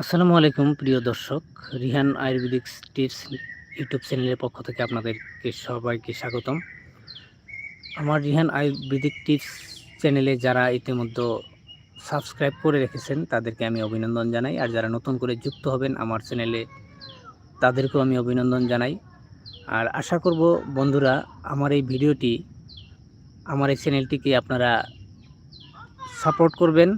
আসসালামু আলাইকুম, প্রিয় দর্শক। রিহান আয়ুর্বেদিক টিপস ইউটিউব চ্যানেলের পক্ষ থেকে আপনাদেরকে সবাইকে স্বাগতম। আমার রিহান আয়ুর্বেদিক টিপস চ্যানেলে যারা ইতিমধ্যে সাবস্ক্রাইব করে রেখেছেন, তাদেরকে আমি অভিনন্দন জানাই। আর যারা নতুন করে যুক্ত হবেন আমার চ্যানেলে, তাদেরকেও আমি অভিনন্দন জানাই। আর আশা করব, বন্ধুরা, আমার এই ভিডিওটি, আমার এই চ্যানেলটিকে আপনারা সাপোর্ট করবেন।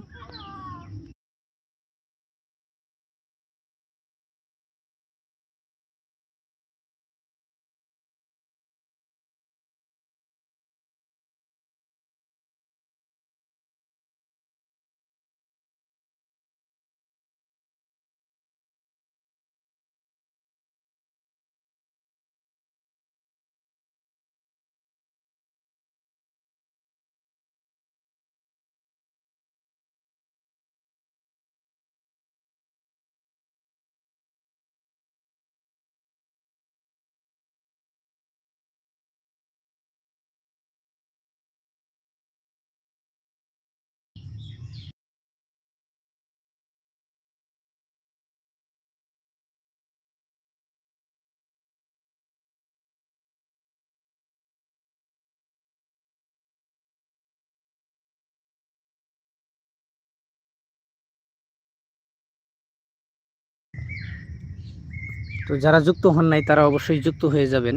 তো যারা যুক্ত হন নাই, তারা অবশ্যই যুক্ত হয়ে যাবেন।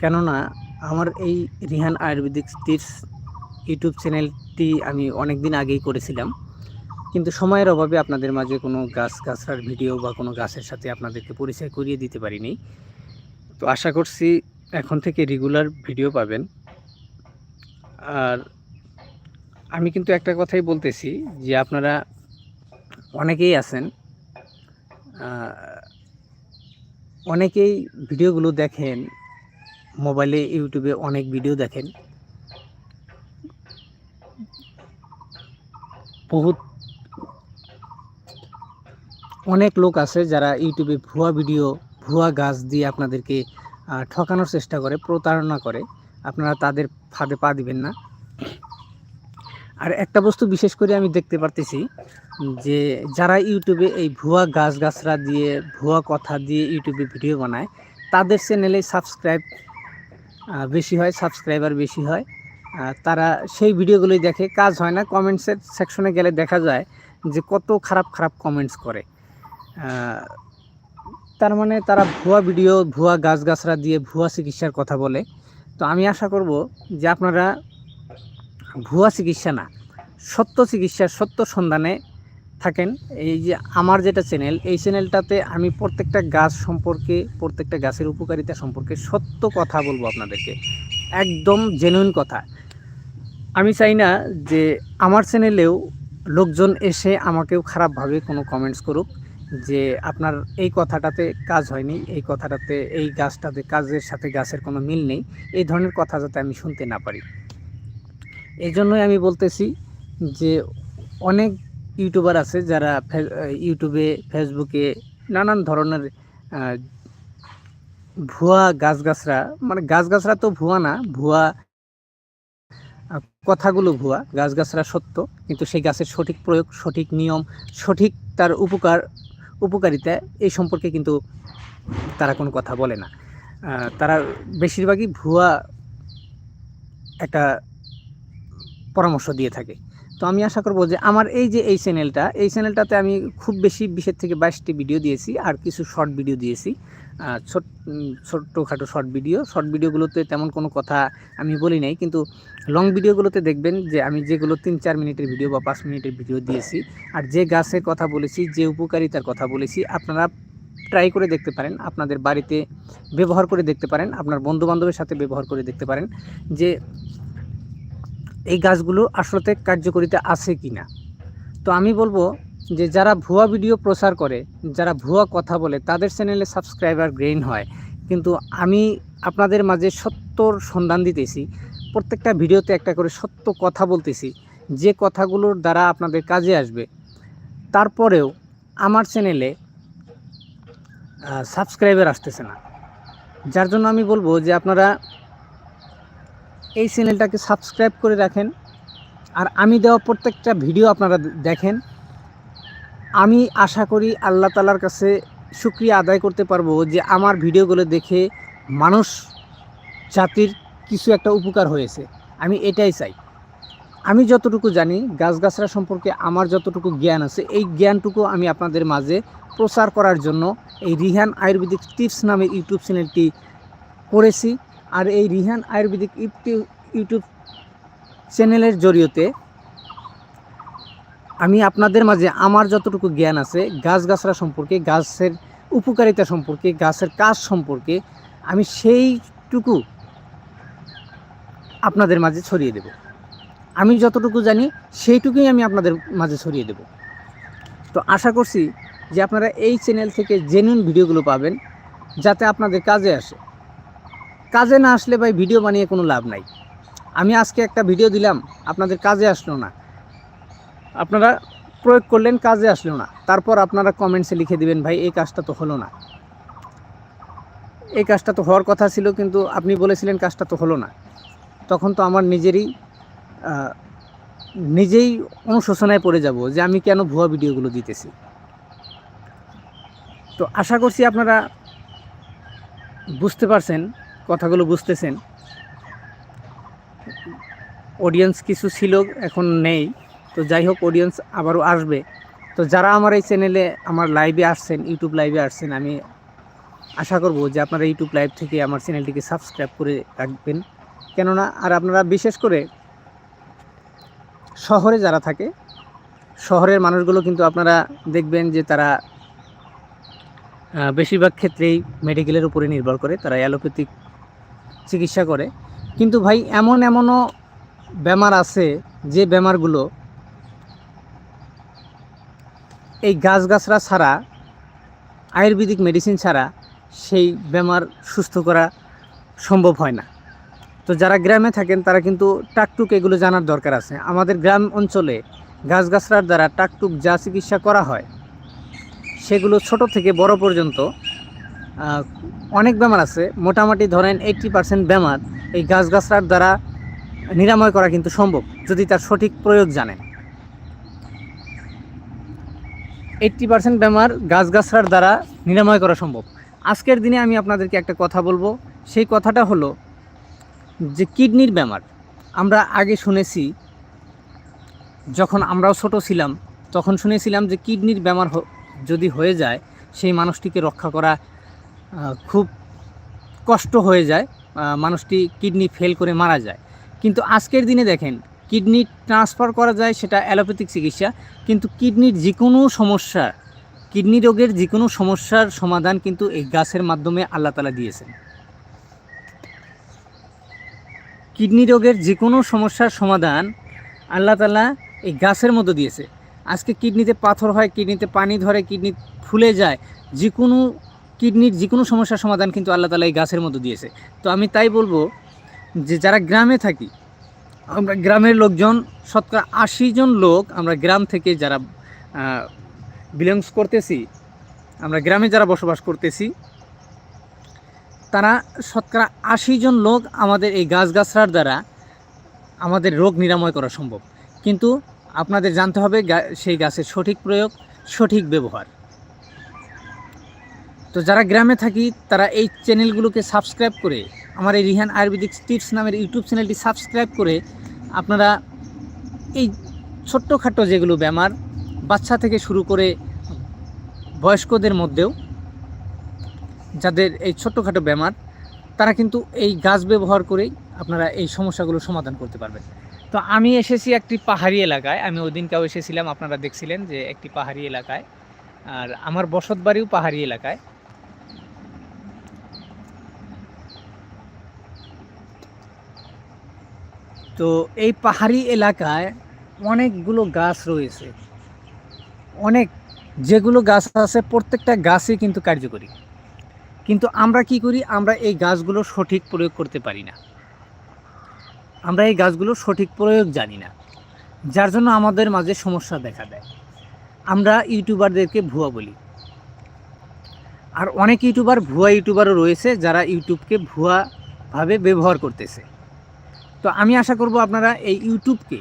কেননা আমার এই রিহান আয়ুর্বেদিক টিপস ইউটিউব চ্যানেলটি আমি অনেক দিন আগেই করেছিলাম। কিন্তু সময়ের অভাবে আপনাদের মাঝে কোনো গাছ গাছরার ভিডিও বা কোনো গাছের সাথে আপনাদেরকে পরিচয় করিয়ে দিতে পারিনি। তো আশা করছি এখন থেকে রেগুলার ভিডিও পাবেন। আর আমি কিন্তু একটা কথাই বলতেছি যে আপনারা অনেকেই আছেন অনেকেই ভিডিওগুলো দেখেন, মোবাইলে, ইউটিউবে অনেক ভিডিও দেখেন। বহুত অনেক লোক আছে যারা ইউটিউবে ভুয়া ভিডিও, ভুয়া গাছ দিয়ে আপনাদেরকে ঠকানোর চেষ্টা করে, প্রতারণা করে। আপনারা তাদের ফাঁদে পা দিবেন না। আর একটা বস্তু বিশেষ করে আমি দেখতে পারতেছি, যে যারা ইউটিউবে এই ভুয়া গাছ গাছরা দিয়ে, ভুয়া কথা দিয়ে ইউটিউবে ভিডিও বানায়, তাদের চ্যানেলে সাবস্ক্রাইব বেশি হয়, সাবস্ক্রাইবার বেশি হয়। তারা সেই ভিডিওগুলোই দেখে, কাজ হয় না কমেন্টসের সেকশনে গেলে দেখা যায় যে কত খারাপ খারাপ কমেন্টস করে। তার মানে তারা ভুয়া ভিডিও, ভুয়া গাছ গাছরা দিয়ে ভুয়া চিকিৎসার কথা বলে। তো আমি আশা করব যে আপনারা ভুয়া চিকিৎসা না, সত্য চিকিৎসার সত্য সন্ধানে থাকেন। এই যে আমার যেটা চ্যানেল এই চ্যানেলটাতে আমি প্রত্যেকটা গাছ সম্পর্কে, প্রত্যেকটা গাছের উপকারিতা সম্পর্কে সত্য কথা বলব আপনাদেরকে। একদম জেনুইন কথা। আমি চাই না যে আমার চ্যানেলেও লোকজন এসে আমাকেও খারাপভাবে কোনো কমেন্টস করুক যে আপনার এই কথাটাতে কাজ হয়নি, এই কথাটাতে, এই গাছটাতে, কাজের সাথে গাছের কোনো মিল নেই, এই ধরনের কথা যাতে আমি শুনতে না পারি। এই জন্যই আমি বলতেছি যে অনেক ইউটিউবার আছে যারা ইউটিউবে, ফেসবুকে নানান ধরনের ভুয়া গাছগাছরা মানে গাছগাছরা তো ভুয়া না, ভুয়া কথাগুলো ভুয়া, গাছগাছরা সত্য, কিন্তু সেই গাছের সঠিক প্রয়োগ, সঠিক নিয়ম, সঠিক তার উপকার, উপকারিতা এই সম্পর্কে কিন্তু তারা কোনো কথা বলে না। তারা বেশিরভাগই ভুয়া একটা পরামর্শ দিয়ে থাকে। তো আমি আশা করব যে আমার এই যে এই চ্যানেলটা এই চ্যানেলটাতে আমি খুব বেশি বিশের থেকে বাইশটি ভিডিও দিয়েছি আর কিছু শর্ট ভিডিও দিয়েছি। ছোট ছোট্টখাটো শর্ট ভিডিও শর্ট ভিডিওগুলোতে তেমন কোনো কথা আমি বলি নাই, কিন্তু লং ভিডিওগুলোতে দেখবেন যে আমি যেগুলো তিন চার মিনিটের ভিডিও বা পাঁচ মিনিটের ভিডিও দিয়েছি আর যে গাছের কথা বলেছি, যে উপকারিতার কথা বলেছি, আপনারা ট্রাই করে দেখতে পারেন, আপনাদের বাড়িতে ব্যবহার করে দেখতে পারেন, আপনার বন্ধু বান্ধবের সাথে ব্যবহার করে দেখতে পারেন যে এই গাছগুলো আসলে কার্যকরিতা আছে কি না তো আমি বলব যে যারা ভুয়া ভিডিও প্রচার করে, যারা ভুয়া কথা বলে, তাদের চ্যানেলে সাবস্ক্রাইবার গ্রেইন হয়। কিন্তু আমি আপনাদের মাঝে সত্যর সন্ধান দিতেছি, প্রত্যেকটা ভিডিওতে একটা করে সত্য কথা বলতেছি, যে কথাগুলোর দ্বারা আপনাদের কাজে আসবে। তারপরেও আমার চ্যানেলে সাবস্ক্রাইবার আসতেছে না। যার জন্য আমি বলব যে আপনারা এই চ্যানেলটাকে সাবস্ক্রাইব করে রাখেন। আর আমি দেওয়া প্রত্যেকটা ভিডিও আপনারা দেখেন। আমি আশা করি আল্লাহ তালার কাছে শুক্রিয়া আদায় করতে পারব যে আমার ভিডিওগুলো দেখে মানুষ জাতির কিছু একটা উপকার হয়েছে। আমি এটাই চাই। আমি যতটুকু জানি গাছগাছরা সম্পর্কে আমার যতটুকু জ্ঞান আছে, এই জ্ঞানটুকু আমি আপনাদের মাঝে প্রচার করার জন্য এই রিহান আয়ুর্বেদিক টিপস নামে ইউটিউব চ্যানেলটি করেছি। আর এই রিহান আয়ুর্বেদিক ইউটিউব চ্যানেলের জরিয়তে আমি আপনাদের মাঝে আমার যতটুকু জ্ঞান আছে গাছগাছরা সম্পর্কে, গাছের উপকারিতা সম্পর্কে, গাছের কাজ সম্পর্কে, আমি সেইটুকু আপনাদের মাঝে ছড়িয়ে দেব। আমি যতটুকু জানি, সেইটুকুই আমি আপনাদের মাঝে ছড়িয়ে দেব। তো আশা করছি যে আপনারা এই চ্যানেল থেকে জেনুইন ভিডিওগুলো পাবেন, যাতে আপনাদের কাজে আসে। কাজে না আসলে ভাই ভিডিও বানিয়ে কোনো লাভ নাই। আমি আজকে একটা ভিডিও দিলাম, আপনাদের কাজে আসলো না। আপনারা প্রয়োগ করলেন, কাজে আসলো না। তারপর আপনারা কমেন্টসে লিখে দিবেন, ভাই, এই কাজটা তো হলো না। এই কাজটা তো হওয়ার কথা ছিল, কিন্তু আপনি বলেছিলেন কাজটা তো হলো না। তখন তো আমার নিজেরই নিজেই অনুশোচনায় পড়ে যাব যে আমি কেন ভুয়া ভিডিওগুলো দিতেছি। তো আশা করছি আপনারা বুঝতে পারছেন কথাগুলো বুঝতেছেন। অডিয়েন্স কিছু ছিল, এখন নেই। তো যাই হোক অডিয়েন্স আবারও আসবে। তো যারা আমার এই চ্যানেলে আমার লাইভে আসছেন ইউটিউব লাইভে আসছেন, আমি আশা করব যে আপনারা ইউটিউব লাইভ থেকে আমার চ্যানেলটিকে সাবস্ক্রাইব করে রাখবেন। কেননা, আর আপনারা বিশেষ করে শহরে যারা থাকে, শহরের মানুষগুলো কিন্তু আপনারা দেখবেন যে তারা বেশিরভাগ ক্ষেত্রেই মেডিকেলের উপরে নির্ভর করে। তারা অ্যালোপ্যাথিক চিকিৎসা করে। কিন্তু ভাই, এমন এমনও বেমার আছে যে বেমারগুলো এই গাছগাছরা ছাড়া, আয়ুর্বেদিক মেডিসিন ছাড়া সেই বেমার সুস্থ করা সম্ভব হয় না। তো যারা গ্রামে থাকেন, তারা কিন্তু টাকটুক এগুলো জানার দরকার আছে। আমাদের গ্রাম অঞ্চলে গাছগাছরার দ্বারা টাকটুক যা চিকিৎসা করা হয়, সেগুলো ছোট থেকে বড় পর্যন্ত অনেক বেমার আছে। মোটামুটি ধরেন এইট্টি পার্সেন্ট বেমার। এই গাছগাছরার দ্বারা নিরাময় করা কিন্তু সম্ভব, যদি তার সঠিক প্রয়োগ জানেন। এইট্টি পার্সেন্ট বেমার গাছগাছরার দ্বারা নিরাময় করা সম্ভব। আজকের দিনে আমি আপনাদেরকে একটা কথা বলব। সেই কথাটা হলো যে কিডনির বেমার। আমরা আগে শুনেছি, যখন আমরাও ছোট ছিলাম, তখন শুনেছিলাম যে কিডনির বেমার যদি হয়ে যায়, সেই মানুষটিকে রক্ষা করা খুব কষ্ট হয়ে যায় মানুষটি কিডনি ফেল করে মারা যায়। কিন্তু আজকের দিনে দেখেন, কিডনি ট্রান্সফার করা যায় সেটা অ্যালোপ্যাথিক চিকিৎসা, কিন্তু কিডনির যে কোনো সমস্যা কিডনি রোগের যে কোনো সমস্যার সমাধান কিন্তু এই গাছের মাধ্যমে আল্লাহ তালা দিয়েছেন। কিডনি রোগের যে কোনো সমস্যার সমাধান আল্লাহ তালা এই গাছের মতো দিয়েছে। আজকে কিডনিতে পাথর হয়, কিডনিতে পানি ধরে, কিডনি ফুলে যায় যে কোনো কিডনির যে কোনো সমস্যার সমাধান কিন্তু আল্লাহ তালা এই গাছের মতো দিয়েছে। তো আমি তাই বলব যে যারা গ্রামে থাকি, আমরা গ্রামের লোকজন, শতকরা আশি জন লোক আমরা গ্রাম থেকে যারা বিলংস করতেছি, আমরা গ্রামে যারা বসবাস করতেছি, তারা শতকরা আশি জন লোক আমাদের এই গাছগাছরার দ্বারা আমাদের রোগ নিরাময় করা সম্ভব। কিন্তু আপনাদের জানতে হবে সেই গাছের সঠিক প্রয়োগ, সঠিক ব্যবহার। তো যারা গ্রামে থাকি, তারা এই চ্যানেলগুলোকে সাবস্ক্রাইব করে আমার এই রিহান আয়ুর্বেদিক টিপস নামের ইউটিউব চ্যানেলটি সাবস্ক্রাইব করে আপনারা এই ছোট্টখাটো যেগুলো বেমার বাচ্চা থেকে শুরু করে বয়স্কদের মধ্যেও যাদের এই ছোট্টখাটো বেমার তারা কিন্তু এই গাছ ব্যবহার করেই আপনারা এই সমস্যাগুলো সমাধান করতে পারবেন। তো আমি এসেছি একটি পাহাড়ি এলাকায়। আমি ওই দিনকেও এসেছিলাম, আপনারা দেখছিলেন যে একটি পাহাড়ি এলাকায়। আর আমার বসত বাড়িও পাহাড়ি এলাকায়। তো এই পাহাড়ি এলাকায় অনেকগুলো গাছ রয়েছে। অনেক, যেগুলো গাছ আছে প্রত্যেকটা গাছই কিন্তু কার্যকরী। কিন্তু আমরা কি করি? আমরা এই গাছগুলো সঠিক প্রয়োগ করতে পারি না। আমরা এই গাছগুলো সঠিক প্রয়োগ জানি না। যার জন্য আমাদের মাঝে সমস্যা দেখা দেয়। আমরা ইউটিউবারদেরকে ভুয়া বলি। আর অনেক ইউটিউবার ভুয়া ইউটিউবারও রয়েছে যারা ইউটিউবকে ভুয়াভাবে ব্যবহার করতেছে। তো আমি আশা করব আপনারা এই ইউটিউবকে,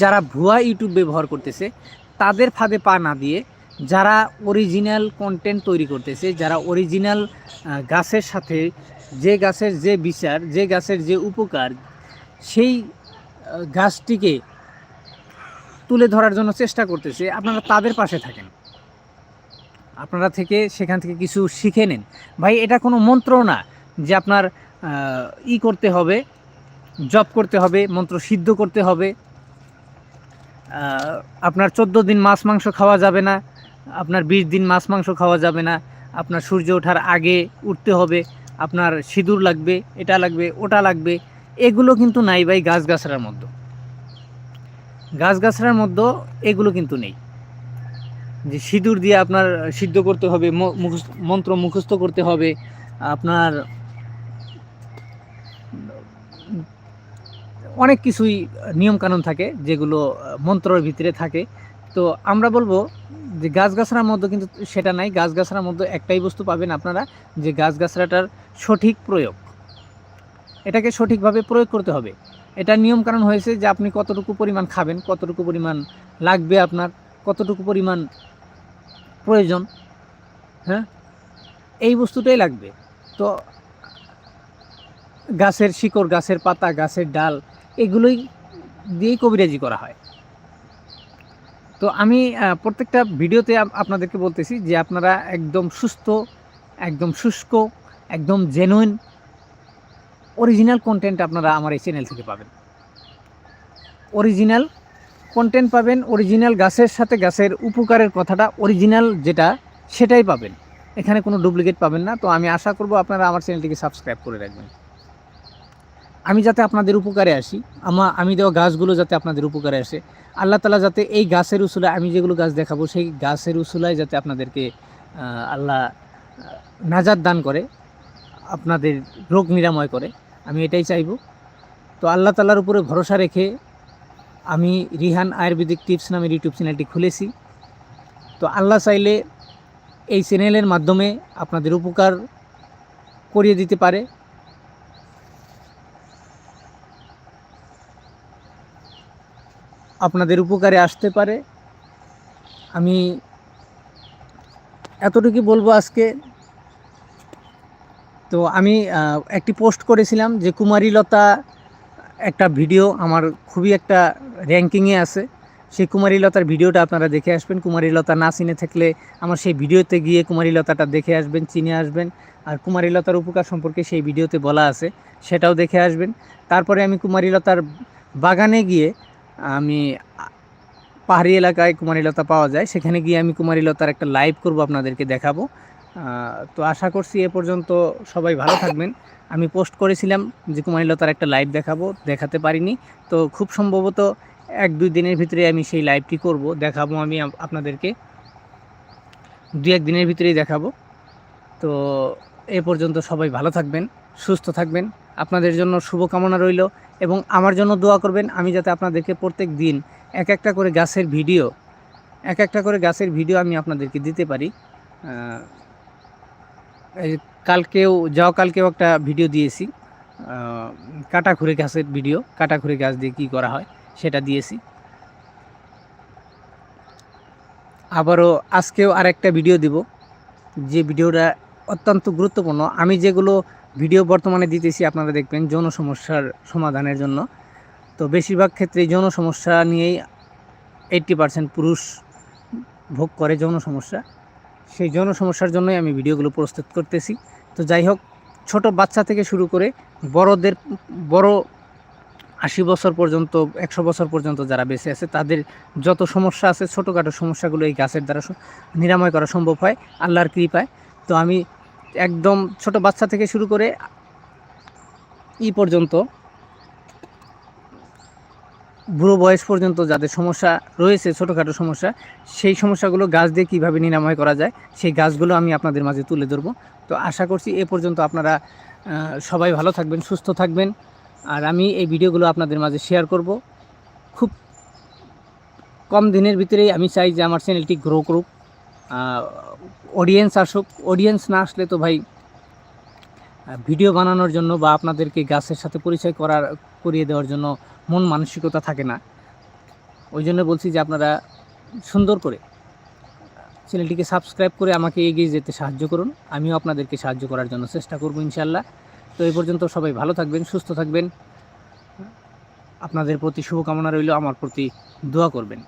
যারা ভুয়া ইউটিউব ব্যবহার করতেছে, তাদের ফাঁদে পা না দিয়ে যারা অরিজিনাল কন্টেন্ট তৈরি করতেছে, যারা অরিজিনাল গাছের সাথে যে গাছের যে বিচার, যে গাছের যে উপকার, সেই গাছটিকে তুলে ধরার জন্য চেষ্টা করতেছে, আপনারা তাদের পাশে থাকেন। আপনারা থেকে সেখান থেকে কিছু শিখে নেন। ভাই, এটা কোনো মন্ত্র না যে আপনার ই করতে হবে জব করতে হবে, মন্ত্র সিদ্ধ করতে হবে। আপনার চোদ্দ দিন মাছ, মাংস খাওয়া যাবে না, আপনার বিশ দিন মাছ, মাংস খাওয়া যাবে না, আপনার সূর্য ওঠার আগে উঠতে হবে, আপনার সিঁদুর লাগবে, এটা লাগবে, ওটা লাগবে, এগুলো কিন্তু নাই ভাই গাছগাছড়ার মধ্যে। গাছগাছড়ার মধ্যে এগুলো কিন্তু নেই। যে সিঁদুর দিয়ে আপনার সিদ্ধ করতে হবে মন্ত্র মুখস্থ করতে হবে, আপনার অনেক কিছুই নিয়মকানুন থাকে যেগুলো মন্ত্রের ভিতরে থাকে। তো আমরা বলব যে গাছগাছড়ার মধ্যে কিন্তু সেটা নাই। গাছগাছড়ার মধ্যে একটাই বস্তু পাবেন আপনারা যে গাছগাছড়াটার সঠিক প্রয়োগ। এটাকে সঠিকভাবে প্রয়োগ করতে হবে। এটা নিয়মকানুন হয়েছে যে আপনি কতটুকু পরিমাণ খাবেন, কতটুকু পরিমাণ লাগবে আপনার, কতটুকু পরিমাণ প্রয়োজন হ্যাঁ? এই বস্তুটাই লাগবে। তো গাছের শিকড়, গাছের পাতা, গাছের ডাল এগুলোই দিয়েই কবিরাজি করা হয়। তো আমি প্রত্যেকটা ভিডিওতে আপনাদেরকে বলতেছি যে আপনারা একদম সুস্থ, একদম শুষ্ক, একদম জেনুইন অরিজিনাল কন্টেন্ট আপনারা আমার এই চ্যানেল থেকে পাবেন। অরিজিনাল কন্টেন্ট পাবেন অরিজিনাল গাছের সাথে গাছের উপকারের কথাটা অরিজিনাল যেটা, সেটাই পাবেন। এখানে কোনো ডুপ্লিকেট পাবেন না। তো আমি আশা করব আপনারা আমার চ্যানেলটিকে সাবস্ক্রাইব করে রাখবেন। আমি যাতে আপনাদের উপকারে আসি, আমা, আমি দেওয়া গাছগুলো যাতে আপনাদের উপকারে আসে। আল্লাহ তালা যাতে এই গাছের উসুলায়, আমি যেগুলো গাছ দেখাবো, সেই গাছের উসুলায় যাতে আপনাদেরকে আল্লাহ নাজাদ দান করে, আপনাদের রোগ নিরাময় করে, আমি এটাই চাইব। তো আল্লাহ তালার উপরে ভরসা রেখে, আমি রিহান আয়ুর্বেদিক টিপস নামের ইউটিউব চ্যানেলটি খুলেছি। তো আল্লাহ চাইলে এই চ্যানেলের মাধ্যমে আপনাদের উপকার করিয়ে দিতে পারে। আপনাদের উপকারে আসতে পারে। আমি এতটুকু বলব আজকে। তো আমি একটি পোস্ট করেছিলাম যে কুমারীলতা একটা ভিডিও আমার খুবই একটা র্যাঙ্কিংয়ে আছে। সেই কুমারীলতার ভিডিওটা আপনারা দেখে আসবেন। কুমারীলতা না চিনে থাকলে আমার সেই ভিডিওতে গিয়ে কুমারীলতাটা দেখে আসবেন, চিনে আসবেন। আর কুমারীলতার উপকার সম্পর্কে সেই ভিডিওতে বলা আছে, সেটাও দেখে আসবেন। তারপরে আমি কুমারীলতার বাগানে গিয়ে আমি পাহাড়ি এলাকায় কুমারীলতা পাওয়া যায়। সেখানে গিয়ে আমি কুমারীলতার একটা লাইভ করব, আপনাদেরকে দেখাবো। তো আশা করছি এ পর্যন্ত সবাই ভালো থাকবেন। আমি পোস্ট করেছিলাম যে কুমারীলতার একটা লাইভ দেখাবো, দেখাতে পারিনি। তো খুব সম্ভবত এক দুই দিনের ভিতরে আমি সেই লাইভটি করব, দেখাবো আমি আপনাদেরকে। দু এক দিনের ভিতরেই দেখাবো। তো এ পর্যন্ত সবাই ভালো থাকবেন, সুস্থ থাকবেন। আপনাদের জন্য শুভকামনা রইল এবং আমার জন্য দোয়া করবেন আমি যাতে আপনাদেরকে প্রত্যেক দিন এক একটা করে গাছের ভিডিও এক একটা করে গাছের ভিডিও আমি আপনাদেরকে দিতে পারি। কালকেও যাও কালকেও একটা ভিডিও দিয়েছি। আহ, কাটা খুঁড়ে গাছের ভিডিও কাটা খুঁড়ে গাছ দিয়ে কী করা হয় সেটা দিয়েছি। আবারও আজকেও আরেকটা ভিডিও দিব। যে ভিডিওটা অত্যন্ত গুরুত্বপূর্ণ। আমি যেগুলো ভিডিও বর্তমানে দিতেছি, আপনারা দেখবেন যৌন সমস্যার সমাধানের জন্য। তো বেশিরভাগ ক্ষেত্রে যৌন সমস্যা নিয়েই এইট্টি পার্সেন্ট পুরুষ ভোগ করে যৌন সমস্যা। সেই যৌন সমস্যার জন্যই আমি ভিডিওগুলো প্রস্তুত করতেছি। তো যাই হোক, ছোট বাচ্চা থেকে শুরু করে বড়দের, বড় আশি বছর পর্যন্ত, একশো বছর পর্যন্ত যারা বেঁচে আছে, তাদের যত সমস্যা আছে, ছোটোখাটো সমস্যাগুলো এই গাছের দ্বারা নিরাময় করা সম্ভব হয়, আল্লাহর কৃপায়। তো আমি একদম ছোট বাচ্চা থেকে শুরু করে ই পর্যন্ত, বুড়ো বয়স পর্যন্ত যাদের সমস্যা রয়েছে, ছোটোখাটো সমস্যা, সেই সমস্যাগুলো গাছ দিয়ে কীভাবে নিরাময় করা যায়, সেই গাছগুলো আমি আপনাদের মাঝে তুলে ধরবো। তো আশা করছি এ পর্যন্ত আপনারা সবাই ভালো থাকবেন, সুস্থ থাকবেন। আর আমি এই ভিডিওগুলো আপনাদের মাঝে শেয়ার করব। খুব কম দিনের ভিতরেই আমি চাই যে আমার চ্যানেলটি গ্রো করুক। অডিয়েন্স আসুক অডিয়েন্স না আসলে তো ভাই ভিডিও বানানোর জন্য বা আপনাদেরকে গাছের সাথে পরিচয় করার, করিয়ে দেওয়ার জন্য মন মানসিকতা থাকে না। ওই জন্য বলছি যে আপনারা সুন্দর করে চ্যানেলটিকে সাবস্ক্রাইব করে আমাকে এগিয়ে যেতে সাহায্য করুন। আমিও আপনাদেরকে সাহায্য করার জন্য চেষ্টা করব ইনশাল্লাহ তো এই পর্যন্ত সবাই ভালো থাকবেন, সুস্থ থাকবেন। আপনাদের প্রতি শুভকামনা রইল, আমার প্রতি দোয়া করবেন।